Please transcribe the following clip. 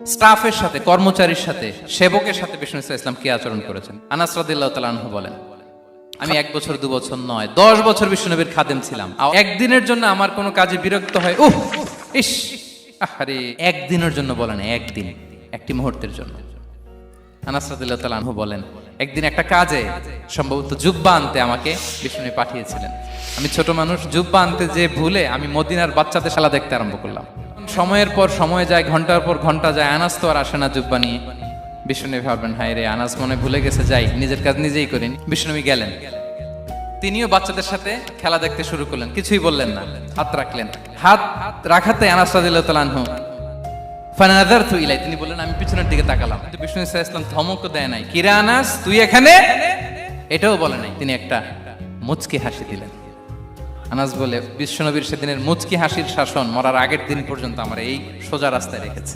স্টাফের সাথে, কর্মচারীর সাথে, সেবকের সাথে বিষ্ণু ইসা ইসলাম কি আচরণ করেছেন? আনাস রাদিল্লাহ বলেন, আমি এক বছর, দু বছর নয়, দশ বছর বিষ্ণুনবীর খাদেম ছিলাম। একদিনের জন্য আমার কোনো কাজে বিরক্ত হয় উহ ইস আরে একদিনের জন্য বলেন একদিন, একটি মুহূর্তের জন্য। আনাস রাদিল্লাহ তালাহ বলেন, একদিন একটা কাজে, সম্ভবত জুব্বা আনতে আমাকে বিষ্ণু পাঠিয়েছিলেন। আমি ছোট মানুষ, জুব্বা আনতে যে ভুলে আমি মদিনার বাচ্চাদের খেলা দেখতে আরম্ভ করলাম। সময়ের পর সময় যায়, ঘণ্টার পর ঘণ্টা যায় আনাস তো আর আসে না জুব্বা নিয়ে বিষ্ণু ভাবলেন, হায় রে আনাস মনে ভুলে গেছে, যাই, নিজের কাজ নিজেই করিন বিষ্ণুবী গেলেন। তিনিও বাচ্চাদের সাথে খেলা দেখতে শুরু করলেন, কিছুই বললেন না, হাত রাখলেন। হাত রাখাতে আনাস রাদিল্লাহ তালাহু ফানাদার তু ইলাই তিনি বললেন, আমি পিছনের দিকে তাকালাম। কিন্তু বিষ্ণু ইসা ইসলাম ধমক দেয় নাই। কিরা আনাস তুই এখানে? এটাও বলে নাই। তিনি একটা মুচকি হাসি দিলেন। আনাস বলে, বিশ্বনবীর সেদিনের মুচকি হাসির শাসন মরার আগের দিন পর্যন্ত আমার এই সোজা রাস্তায় রেখেছে।